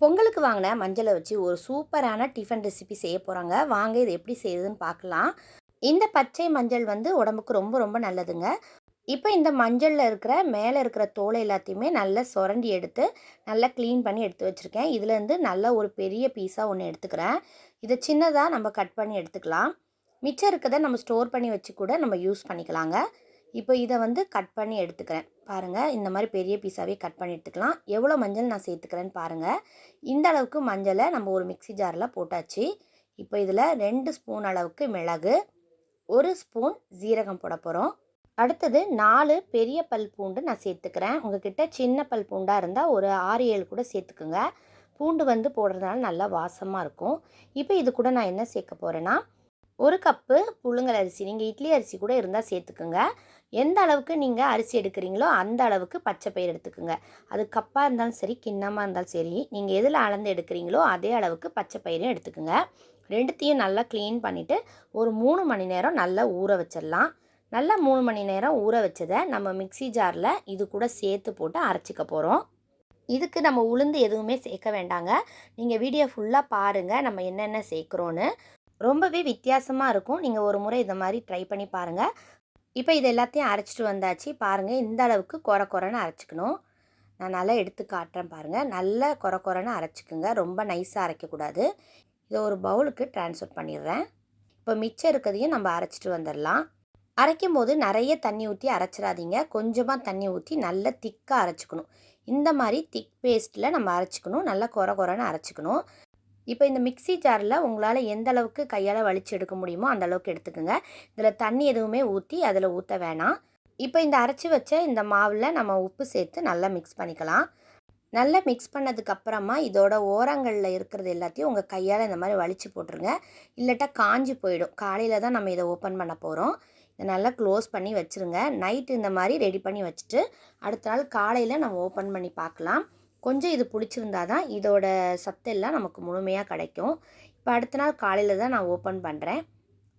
பொங்கலுக்கு வாங்கின மஞ்சளை வச்சு ஒரு சூப்பரான டிஃபன் ரெசிபி செய்ய போகிறாங்க வாங்க இது எப்படி செய்யுதுன்னு பார்க்கலாம் இந்த பச்சை மஞ்சள் வந்து உடம்புக்கு ரொம்ப ரொம்ப நல்லதுங்க. இப்போ இந்த மஞ்சளில் இருக்கிற மேலே இருக்கிற தோலை எல்லாத்தையுமே நல்லா சுரண்டி எடுத்து நல்லா க்ளீன் பண்ணி எடுத்து வச்சுருக்கேன். இதுலேருந்து நல்ல ஒரு பெரிய பீஸாக ஒன்று எடுத்துக்கிறேன். இதை சின்னதாக நம்ம கட் பண்ணி எடுத்துக்கலாம். மிச்சம் இருக்கிறத நம்ம ஸ்டோர் பண்ணி வச்சு கூட நம்ம யூஸ் பண்ணிக்கலாங்க. இப்போ இதை வந்து கட் பண்ணி எடுத்துக்கிறேன். பாருங்கள் இந்த மாதிரி பெரிய பீஸாகவே கட் பண்ணி எடுத்துக்கலாம். எவ்வளோ மஞ்சள் நான் சேர்த்துக்கிறேன்னு பாருங்கள் இந்த அளவுக்கு மஞ்சளை நம்ம ஒரு மிக்சி ஜாரில் போட்டாச்சு. இப்போ இதில் ரெண்டு ஸ்பூன் அளவுக்கு மிளகு ஒரு ஸ்பூன் ஜீரகம் போட போகிறோம் அடுத்தது நாலு பெரிய பல் பூண்டு நான் சேர்த்துக்கிறேன். உங்ககிட்ட சின்ன பல் பூண்டாக இருந்தால் ஒரு ஆறு ஏழு கூட சேர்த்துக்குங்க. பூண்டு வந்து போடுறதுனால நல்லா வாசமாக இருக்கும். இப்போ இது கூட நான் என்ன சேர்க்க போகிறேன்னா ஒரு கப்பு புழுங்கல் அரிசி நீங்கள் இட்லி அரிசி கூட இருந்தால் சேர்த்துக்குங்க. எந்த அளவுக்கு நீங்கள் அரிசி எடுக்கிறீங்களோ அந்த அளவுக்கு பச்சை பயிர் எடுத்துக்கோங்க. அது கப்பாக இருந்தாலும் சரி கிண்ணமாக இருந்தாலும் சரி நீங்கள் எதில் அளந்து எடுக்கிறீங்களோ அதே அளவுக்கு பச்சை பயிரும் எடுத்துக்கோங்க. ரெண்டுத்தையும் நல்லா க்ளீன் பண்ணிவிட்டு ஒரு மூணு மணி நேரம் நல்லா ஊற வச்சிடலாம். நல்லா மூணு மணி நேரம் ஊற வச்சதை நம்ம மிக்சி ஜாரில் இது கூட சேர்த்து போட்டு அரைச்சிக்க போகிறோம் இதுக்கு நம்ம உளுந்து எதுவுமே சேர்க்க வேண்டாங்க. நீங்கள் வீடியோ ஃபுல்லாக பாருங்கள் நம்ம என்னென்ன சேர்க்குறோன்னு ரொம்பவே வித்தியாசமாக இருக்கும். நீங்கள் ஒரு முறை இதை மாதிரி ட்ரை பண்ணி பாருங்கள் இப்போ இது எல்லாத்தையும் அரைச்சிட்டு வந்தாச்சு. பாருங்கள் இந்த அளவுக்கு குறை குறைன்னு அரைச்சிக்கணும். நான் நல்லா எடுத்து காட்டுறேன் பாருங்கள் நல்லா குறை குறைன்னு அரைச்சிக்குங்க. ரொம்ப நைஸாக அரைக்கக்கூடாது. இதை ஒரு பவுலுக்கு ட்ரான்ஸ்ஃபர் பண்ணிடுறேன். இப்போ மிச்சம் இருக்கிறதையும் நம்ம அரைச்சிட்டு வந்துடலாம். அரைக்கும் போது நிறைய தண்ணி ஊற்றி அரைச்சிடாதீங்க. கொஞ்சமாக தண்ணி ஊற்றி நல்லா திக்காக அரைச்சிக்கணும். இந்த மாதிரி திக் பேஸ்ட்டில் நம்ம அரைச்சிக்கணும். நல்லா குறை குறைன்னு அரைச்சிக்கணும். இப்போ இந்த மிக்சி ஜாரில் உங்களால் எந்த அளவுக்கு கையால் வலிச்சு எடுக்க முடியுமோ அந்த அளவுக்கு எடுத்துக்கோங்க. இதில் தண்ணி எதுவுமே ஊற்றி அதில் ஊற்ற வேணாம். இப்போ இந்த அரைச்சி வச்ச இந்த மாவில் நம்ம உப்பு சேர்த்து நல்லா மிக்ஸ் பண்ணிக்கலாம். நல்லா மிக்ஸ் பண்ணதுக்கப்புறமா இதோட ஓரங்களில் இருக்கிறது எல்லாத்தையும் உங்கள் கையால் இந்த மாதிரி வலிச்சு போட்டுருங்க. இல்லட்டா காஞ்சி போயிடும். காலையில் தான் நம்ம இதை ஓப்பன் பண்ண போகிறோம். இதை நல்லா க்ளோஸ் பண்ணி வச்சுருங்க. நைட்டு இந்த மாதிரி ரெடி பண்ணி வச்சுட்டு அடுத்த நாள் காலையில் நம்ம ஓப்பன் பண்ணி பார்க்கலாம். கொஞ்சம் இது பிடிச்சிருந்தா தான் இதோட சத்தெல்லாம் நமக்கு முழுமையாக கிடைக்கும். இப்போ அடுத்த நாள் காலையில் தான் நான் ஓப்பன் பண்ணுறேன்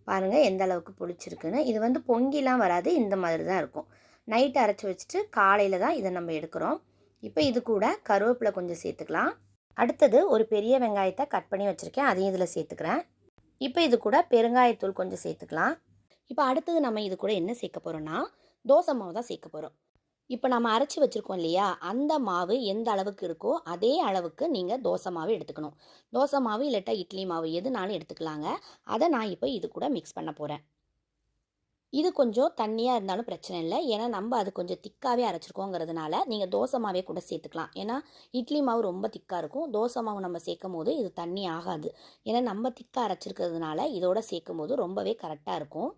பாருங்கள் எந்த அளவுக்கு பிடிச்சிருக்குன்னு. இது வந்து பொங்கிலாம் வராது இந்த மாதிரி தான் இருக்கும். நைட் அரைச்சி வச்சுட்டு காலையில் தான் இதை நம்ம எடுக்கிறோம். இப்போ இது கூட கருவேப்பிலை கொஞ்சம் சேர்த்துக்கலாம். அடுத்தது ஒரு பெரிய வெங்காயத்தை கட் பண்ணி வச்சுருக்கேன். அதையும் இதில் சேர்த்துக்கிறேன். இப்போ இது கூட பெருங்காயத்தூள் கொஞ்சம் சேர்த்துக்கலாம். இப்போ அடுத்தது நம்ம இது கூட என்ன சேர்க்க போகிறோம்னா தோசை மாவு தான் சேர்க்க போகிறோம் இப்போ நம்ம அரைச்சி வச்சுருக்கோம் இல்லையா? அந்த மாவு எந்த அளவுக்கு இருக்கோ அதே அளவுக்கு நீங்கள் தோசை மாவு எடுத்துக்கணும். தோசை மாவு இல்லாட்டா இட்லி மாவு எதுனாலும் எடுத்துக்கலாங்க. அதை நான் இப்போ இது கூட மிக்ஸ் பண்ண போகிறேன் இது கொஞ்சம் தண்ணியாக இருந்தாலும் பிரச்சனை இல்லை. ஏன்னா நம்ம அது கொஞ்சம் திக்காகவே அரைச்சிருக்கோங்கிறதுனால நீங்கள் தோசை மாவே கூட சேர்த்துக்கலாம். ஏன்னா இட்லி மாவு ரொம்ப திக்காக இருக்கும். தோசை மாவு நம்ம சேர்க்கும் போது இது தண்ணி ஆகாது. ஏன்னா நம்ம திக்காக அரைச்சிருக்கிறதுனால இதோட சேர்க்கும் போது ரொம்பவே கரெக்டாக இருக்கும்.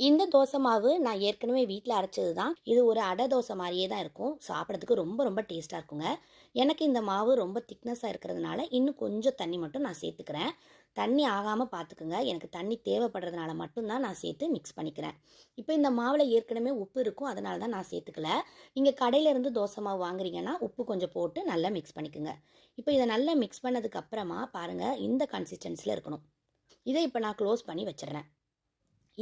இந்த தோசை மாவு நான் ஏற்கனவே வீட்டில் அரைச்சது தான் இது ஒரு அடை தோசை மாதிரியே தான் இருக்கும். சாப்பிட்றதுக்கு ரொம்ப ரொம்ப டேஸ்ட்டாக இருக்குங்க. எனக்கு இந்த மாவு ரொம்ப திக்னஸாக இருக்கிறதுனால இன்னும் கொஞ்சம் தண்ணி மட்டும் நான் சேர்த்துக்கிறேன். தண்ணி ஆகாமல் பார்த்துக்குங்க எனக்கு தண்ணி தேவைப்படுறதுனால மட்டும்தான் நான் சேர்த்து மிக்ஸ் பண்ணிக்கிறேன். இப்போ இந்த மாவில் ஏற்கனவே உப்பு இருக்கும். அதனால தான் நான் சேர்த்துக்கல. நீங்கள் கடையிலேருந்து தோசை மாவு வாங்குறீங்கன்னா உப்பு கொஞ்சம் போட்டு நல்லா மிக்ஸ் பண்ணிக்கோங்க. இப்போ இதை நல்லா மிக்ஸ் பண்ணதுக்கு அப்புறமா பாருங்கள் இந்த கன்சிஸ்டன்சியில் இருக்கணும். இதை இப்போ நான் க்ளோஸ் பண்ணி வச்சிடுறேன்.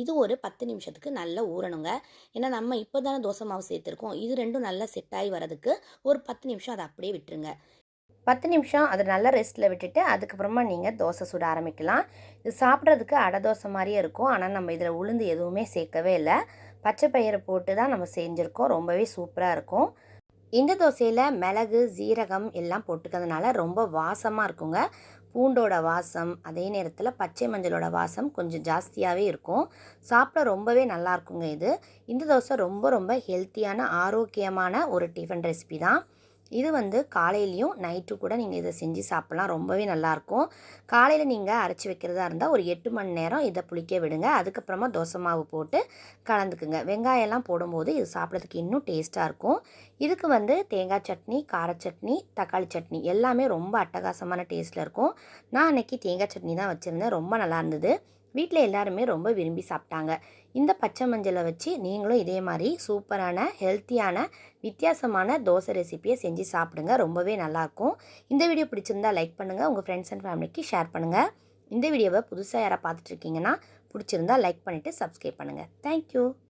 இது ஒரு பத்து நிமிஷத்துக்கு நல்லா ஊறணுங்க. ஏன்னா நம்ம இப்போ தானே தோசை மாவு சேர்த்துருக்கோம். இது ரெண்டும் நல்லா செட் ஆகி வரதுக்கு ஒரு பத்து நிமிஷம் அதை அப்படியே விட்டுருங்க. பத்து நிமிஷம் அதை நல்லா ரெஸ்ட்டில் விட்டுட்டு அதுக்கப்புறமா நீங்கள் தோசை சுட ஆரம்பிக்கலாம். இது சாப்பிட்றதுக்கு அடை தோசை மாதிரியே இருக்கும். ஆனால் நம்ம இதில் உளுந்து எதுவுமே சேர்க்கவே இல்லை. பச்சை பயிரை போட்டு தான் நம்ம செஞ்சுருக்கோம். ரொம்பவே சூப்பராக இருக்கும். இந்த தோசையில் மிளகு ஜீரகம் எல்லாம் போட்டுக்கிறதுனால ரொம்ப வாசமாக இருக்குங்க. பூண்டோட வாசம் அதே நேரத்தில் பச்சை மஞ்சளோட வாசம் கொஞ்சம் ஜாஸ்தியாகவே இருக்கும். சாப்பிட ரொம்பவே நல்லா இருக்குங்க இது. இந்த தோசை ரொம்ப ரொம்ப ஹெல்த்தியான ஆரோக்கியமான ஒரு டிஃபன் ரெசிபி தான். இது வந்து காலையிலையும் நைட்டு கூட நீங்கள் இதை செஞ்சு சாப்பிட்லாம். ரொம்பவே நல்லாயிருக்கும். காலையில் நீங்கள் அரைச்சி வைக்கிறதா இருந்தால் ஒரு எட்டு மணி நேரம் இதை புளிக்க விடுங்க. அதுக்கப்புறமா தோசை மாவு போட்டு கலந்துக்குங்க. வெங்காயம்லாம் போடும்போது இது சாப்பிட்றதுக்கு இன்னும் டேஸ்ட்டாக இருக்கும். இதுக்கு வந்து தேங்காய் சட்னி கார சட்னி தக்காளி சட்னி எல்லாமே ரொம்ப அட்டகாசமான டேஸ்ட்டில் இருக்கும். நான் அன்றைக்கி தேங்காய் சட்னி தான் வச்சுருந்தேன். ரொம்ப நல்லா இருந்தது. வீட்டில் எல்லாருமே ரொம்ப விரும்பி சாப்பிட்டாங்க. இந்த பச்சை மஞ்சளை வச்சு நீங்களும் இதே மாதிரி சூப்பரான ஹெல்த்தியான வித்தியாசமான தோசை ரெசிப்பியை செஞ்சு சாப்பிடுங்க. ரொம்பவே நல்லாயிருக்கும். இந்த வீடியோ பிடிச்சிருந்தா லைக் பண்ணுங்கள் உங்கள் ஃப்ரெண்ட்ஸ் அண்ட் ஃபேமிலிக்கு ஷேர் பண்ணுங்கள் இந்த வீடியோவை புதுசாக யாராவது பார்த்துட்ருக்கீங்கன்னா பிடிச்சிருந்தா லைக் பண்ணிவிட்டு சப்ஸ்கிரைப் பண்ணுங்கள் தேங்க்யூ